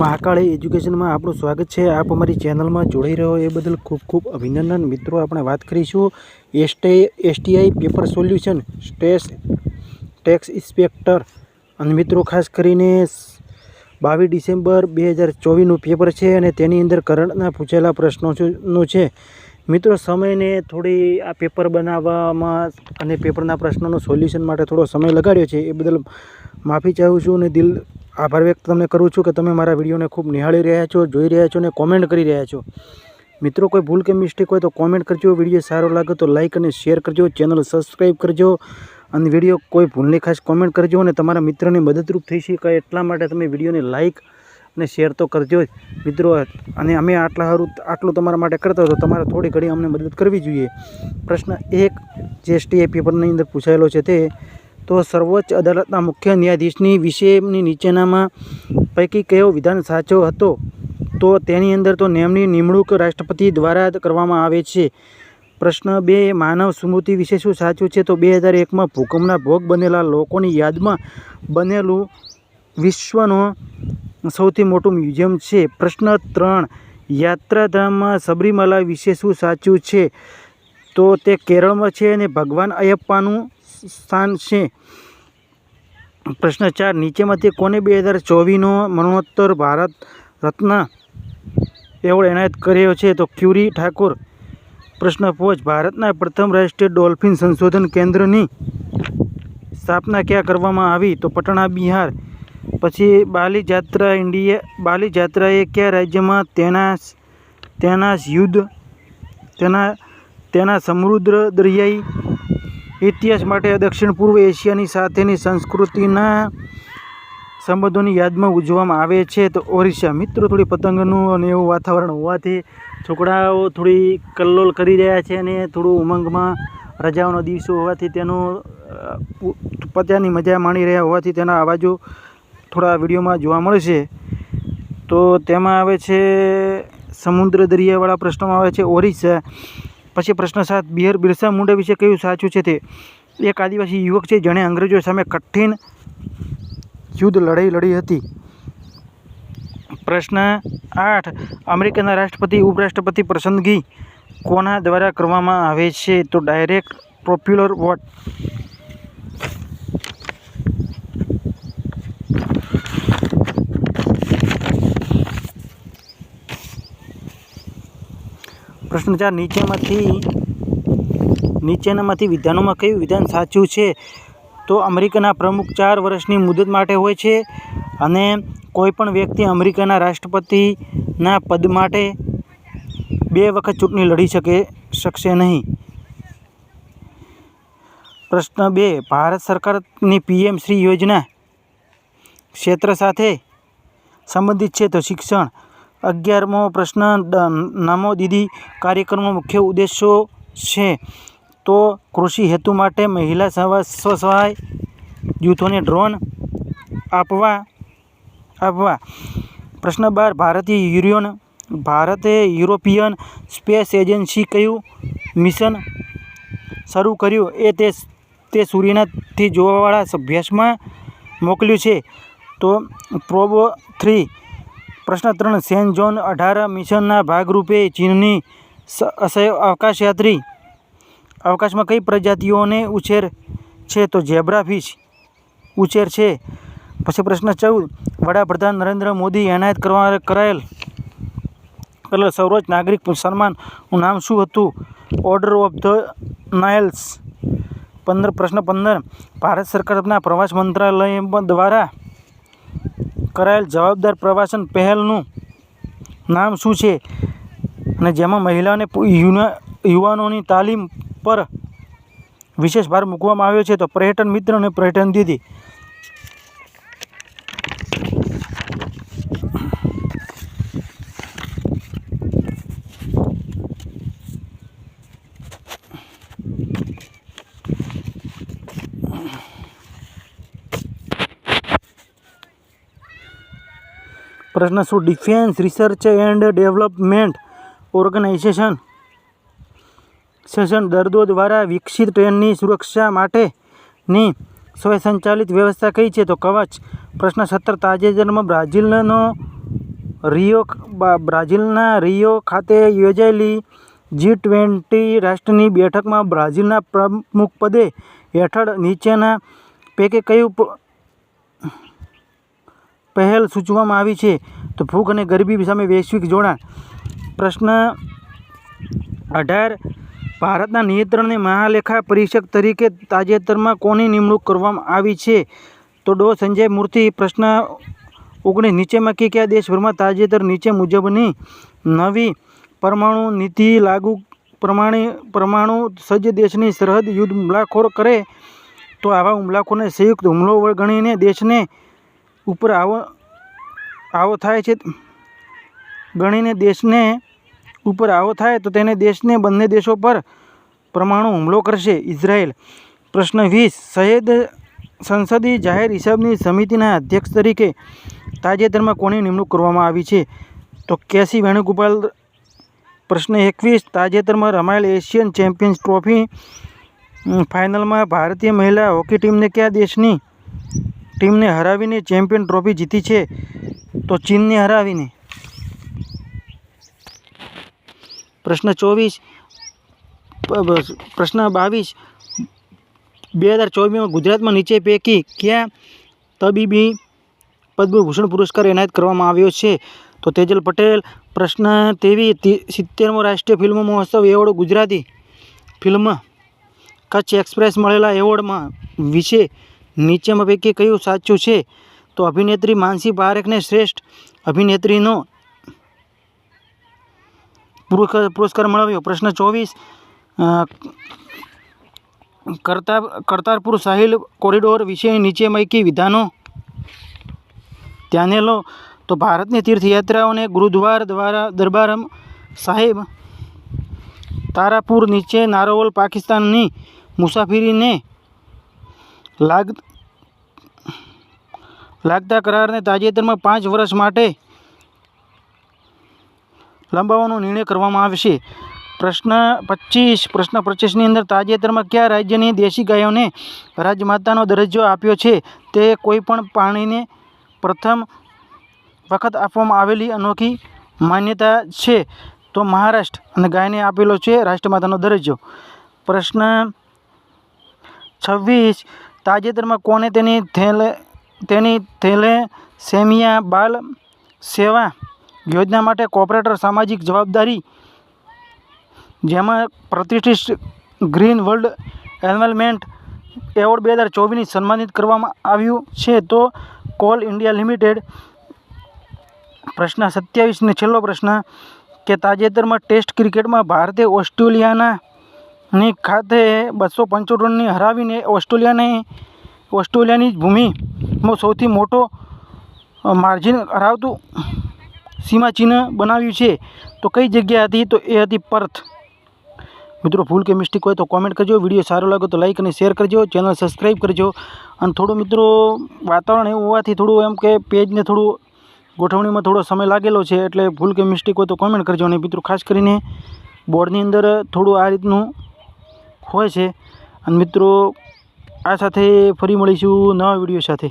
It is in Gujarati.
મહાકાળી એજ્યુકેશનમાં આપણું સ્વાગત છે. આપ અમારી ચેનલમાં જોડાઈ રહ્યો એ બદલ ખૂબ ખૂબ અભિનંદન. મિત્રો, આપણે વાત કરીશું ST, STI paper solution state tax inspector અને મિત્રો, ખાસ કરીને બાવીસ ડિસેમ્બર બે હજાર ચોવીસનું પેપર છે અને તેની અંદર કરંટના પૂછેલા પ્રશ્નો છે. મિત્રો, સમયને થોડી આ પેપર બનાવવામાં અને પેપરના પ્રશ્નોનું સોલ્યુશન માટે થોડો સમય લગાડ્યો છે, એ બદલ માફી ચાહું છું અને દિલ આભાર વ્યક્ત તમને કરું છું કે તમે મારા વિડીયોને ખૂબ નિહાળી રહ્યા છો, જોઈ રહ્યા છો અને કોમેન્ટ કરી રહ્યા છો. મિત્રો, કોઈ ભૂલ કે મિસ્ટેક હોય તો કોમેન્ટ કરજો, વીડિયો સારો લાગે તો લાઇક અને શેર કરજો ચેનલ સબસ્ક્રાઈબ કરજો અને વીડિયો કોઈ ભૂલની ખાસ કોમેન્ટ કરજો અને તમારા મિત્રને મદદરૂપ થઈ શકે એટલા માટે તમે વિડીયોને લાઇક અને શેર તો કરજો જ. મિત્રો, અને અમે આટલા સારું આટલું તમારા માટે કરતા હતો તમારે થોડી ઘડી અમને મદદ કરવી જોઈએ. પ્રશ્ન એક જીએસટી પેપરની અંદર પૂછાયેલો છે તે, તો સર્વોચ્ચ અદાલતના મુખ્ય ન્યાયાધીશની વિશેની નીચેનામાં પૈકી કયો વિધાન સાચો હતો? તો તેની અંદર તો નિયમની નિમણૂક રાષ્ટ્રપતિ દ્વારા કરવામાં આવે છે. પ્રશ્ન બે, માનવ સ્મૃતિ વિશે શું સાચું છે? તો બે હજાર એકમાં ભૂકંપના ભોગ બનેલા લોકોની યાદમાં બનેલું વિશ્વનો સૌથી મોટું મ્યુઝિયમ છે. પ્રશ્ન ત્રણ, યાત્રાધામમાં સબરીમાલા વિશે શું સાચું છે? તો તે કેરળમાં છે અને ભગવાન અયપ્પાનું સ્થાન છે. પ્રશ્ન ચાર નીચેમાંથી કોને બે હજાર ચોવીસનો મરણોત્તર ભારત રત્ન એવોર્ડ એનાયત કર્યો છે? તો ક્યુરી ઠાકોર. પ્રશ્ન પાંચ, ભારતના પ્રથમ રાષ્ટ્રીય ડોલ્ફિન સંશોધન કેન્દ્રની સ્થાપના ક્યાં કરવામાં આવી? તો પટણા, બિહાર. પછી બાલી જાત્રા ઇન્ડિયા બાલી જાત્રાએ કયા રાજ્યમાં તેના તેના યુદ્ધ, તેના તેના સમૃદ્ધ દરિયાઈ ઇતિહાસ માટે દક્ષિણ પૂર્વ એશિયાની સાથેની સંસ્કૃતિના સંબંધોની યાદમાં ઉજવવામાં આવે છે. તો ઓરિસ્સા, મિત્રો, થોડી પતંગનું અને એવું વાતાવરણ હોવાથી છોકરાઓ થોડી કલ્લોલ કરી રહ્યા છે અને થોડું ઉમંગમાં રજાઓનો દિવસો હોવાથી તેનું પત્યાની મજા માણી રહ્યા હોવાથી તેના અવાજો થોડા વિડીયોમાં જોવા મળશે તો તેમાં આવે છે, સમુદ્ર દરિયાવાળા પ્રશ્નોમાં આવે છે, ઓરિસ્સા. પછી પ્રશ્ન સાત, બિહાર બિરસા મુંડા વિશે કયું સાચું છે તે? એક આદિવાસી યુવક છે, જેણે અંગ્રેજો સામે કઠિન યુદ્ધ લડાઈ લડી હતી. પ્રશ્ન આઠ, અમેરિકાના રાષ્ટ્રપતિ, ઉપરાષ્ટ્રપતિ પસંદગી કોના દ્વારા કરવામાં આવે છે? તો ડાયરેક્ટ પોપ્યુલર વોટ. પ્રશ્ન ચાર નીચેમાંથી, નીચેનામાંથી વિધાનોમાં કયું વિધાન સાચું છે? તો અમેરિકાના પ્રમુખ ચાર વર્ષની મુદત માટે હોય છે અને કોઈપણ વ્યક્તિ અમેરિકાના રાષ્ટ્રપતિના પદ માટે બે વખત ચૂંટણી લડી શકે, શકશે નહીં. પ્રશ્ન બે, ભારત સરકારની પીએમ શ્રી યોજના ક્ષેત્ર સાથે સંબંધિત છે તો શિક્ષણ. અગિયારમો પ્રશ્ન નામો દીદી કાર્યક્રમનો મુખ્ય ઉદ્દેશો છે. તો કૃષિ હેતુ માટે મહિલા સ્વ સ્વસહાય જૂથોને ડ્રોન આપવા આપવા. પ્રશ્ન બાર, ભારતીય યુરિયન, ભારતે યુરોપિયન સ્પેસ એજન્સી કયું મિશન શરૂ કર્યું? એ તે તે સૂર્યનાથી જોવાવાળા અભ્યાસમાં મોકલ્યું છે. તો પ્રોબો થ્રી પ્રશ્ન ત્રણ સેન્ટ જોન અઢાર મિશનના ભાગરૂપે ચીનની અવકાશયાત્રી અવકાશમાં કઈ પ્રજાતિઓને ઉછેર છે? તો ઝેબ્રા ફિશ ઉછેર છે. પછી પ્રશ્ન ચૌદ, વડાપ્રધાન નરેન્દ્ર મોદી એનાયત કરવા કરાયેલ કરેલ સર્વોચ્ચ નાગરિક સન્માનનું નામ શું હતું? ઓર્ડર ઓફ ધ નાઇલ્સ પંદર, પ્રશ્ન પંદર, ભારત સરકારના પ્રવાસ મંત્રાલય દ્વારા કરાયેલ જવાબદાર પ્રવાસન પહેલનું નામ શું છે? અને જેમાં મહિલાઓને યુવાનોની તાલીમ પર વિશેષ ભાર મૂકવામાં આવ્યો છે, તો પર્યટન મિત્ર અને પર્યટન દીદી પ્રશ્ન શું? Defence research and development organisation session દર્દો દ્વારા વિકસિત ટ્રેનની સુરક્ષા માટેની સ્વયંસંચાલિત વ્યવસ્થા કઈ છે? તો કવચ, પ્રશ્ન સત્તર, તાજેતરમાં બ્રાઝિલનો રિયો બ્રાઝિલના રિયો ખાતે યોજાયેલી જી ટ્વેન્ટી રાષ્ટ્રની બેઠકમાં બ્રાઝિલના પ્રમુખપદે હેઠળ નીચેના પૈકી કયું પહેલ સૂચવવામાં આવી છે. તો ભૂખ અને ગરીબી સામે વૈશ્વિક જોડાણ. પ્રશ્ન અઢાર. ભારતના નિયંત્રણને મહાલેખા પરીક્ષક તરીકે તાજેતરમાં કોની નિમણૂક કરવામાં આવી છે? તો ડો સંજય મૂર્તિ, પ્રશ્ન ઓગણીસ. નીચેમાંથી કયા દેશભરમાં તાજેતર નીચે મુજબની નવી પરમાણુ નીતિ લાગુ પ્રમાણે પરમાણુ સજ્જ દેશની સરહદ યુદ્ધ હુમલાખોર કરે? તો આવા હુમલાખોરને સંયુક્ત હુમલો ગણીને દેશને ઉપર આવો આવો થાય છે. ગણીને દેશને ઉપર આવો થાય તો તેને દેશને બંને દેશો પર પરમાણુ હુમલો કરશે. ઇઝરાયેલ પ્રશ્ન વીસ, સૈયદ સંસદીય જાહેર હિસાબની સમિતિના અધ્યક્ષ તરીકે તાજેતરમાં કોની નિમણૂક કરવામાં આવી છે? તો કેસી વેણુગોપાલ, પ્રશ્ન એકવીસ, તાજેતરમાં રમાયેલ એશિયન ચેમ્પિયન્સ ટ્રોફી ફાઇનલમાં ભારતીય મહિલા હોકી ટીમને કયા દેશની ટીમને હરાવીને ચેમ્પિયન ટ્રોફી જીતી છે, તો ચીનને હરાવીને. પ્રશ્ન ચોવીસ પ્રશ્ન બાવીસ. બે હજાર ચોવીસમાં ગુજરાતમાં નીચે પૈકી ક્યાં તબીબી પદ્મભૂષણ પુરસ્કાર એનાયત કરવામાં આવ્યો છે? તો તેજલ પટેલ, પ્રશ્ન તેવી સિત્તેરમો રાષ્ટ્રીય ફિલ્મ મહોત્સવ award Gujarati film Kutch express મળેલા એવોર્ડમાં વિશે નીચેમાં પૈકી કયું સાચું છે? તો અભિનેત્રી માનસી પારેખને શ્રેષ્ઠ અભિનેત્રીનો પુરસ્કાર મળ્યો પ્રશ્ન ચોવીસ કરતા, કરતારપુર સાહિલ કોરિડોર વિશે પૈકી વિધાનો ધ્યાને લો. તો ભારતની તીર્થયાત્રાઓને ગુરુદ્વાર દ્વારા દરબાર સાહેબ તારાપુર નીચે નારોવલ પાકિસ્તાનની મુસાફરીને લાગ લાગતા કરારને તાજેતરમાં પાંચ વર્ષ માટે લંબાવવાનો નિર્ણય કરવામાં આવશે. પ્રશ્ન પચીસ, પ્રશ્ન પચીસની અંદર તાજેતરમાં કયા રાજ્યની દેશી ગાયોને રાજમાતાનો દરજ્જો આપ્યો છે? તે કોઈપણ પાણીને પ્રથમ વખત આપવામાં આવેલી અનોખી માન્યતા છે. તો મહારાષ્ટ્ર અને ગાયને આપેલો છે રાષ્ટ્રમાતાનો દરજ્જો. પ્રશ્ન છવ્વીસ તાજેતરમાં કોને તેની થેલે તેની થેલેસેમિયા બાલ સેવા યોજના માટે કોર્પોરેટર સામાજિક જવાબદારી, જેમાં પ્રતિષ્ઠિત ગ્રીન વર્લ્ડ એન્વાયરમેન્ટ એવોર્ડ બે હજાર ચોવીસની સન્માનિત કરવામાં આવ્યું છે, તો કોલ ઇન્ડિયા લિમિટેડ પ્રશ્ન સત્યાવીસને છેલ્લો પ્રશ્ન કે તાજેતરમાં ટેસ્ટ ક્રિકેટમાં ભારતે ઓસ્ટ્રેલિયાના ની ખાતે બસો પંચોતેર રનની હરાવીને ઓસ્ટ્રેલિયાને, ઓસ્ટ્રેલિયાની ભૂમિમાં સૌથી મોટો માર્જિન હરાવતું સીમાચિહ્ન બનાવ્યું છે. તો કઈ જગ્યા હતી? તો એ હતી પર્થ. મિત્રો, ભૂલ કે મિસ્ટેક હોય તો કોમેન્ટ કરજો. વીડિયો સારો લાગે તો લાઈક અને શેર કરજો. ચેનલ સબસ્ક્રાઈબ કરજો. અને થોડું મિત્રો, વાતાવરણ એવું હોવાથી થોડું એમ કે પેજને થોડું ગોઠવણીમાં થોડો સમય લાગેલો છે. એટલે ભૂલ કે મિસ્ટેક હોય તો કોમેન્ટ કરજો. અને મિત્રો, ખાસ કરીને બોર્ડની અંદર થોડું આ રીતનું હોય છે. અને મિત્રો આ સાથે ફરી મળીશું નવા વીડિયો સાથે.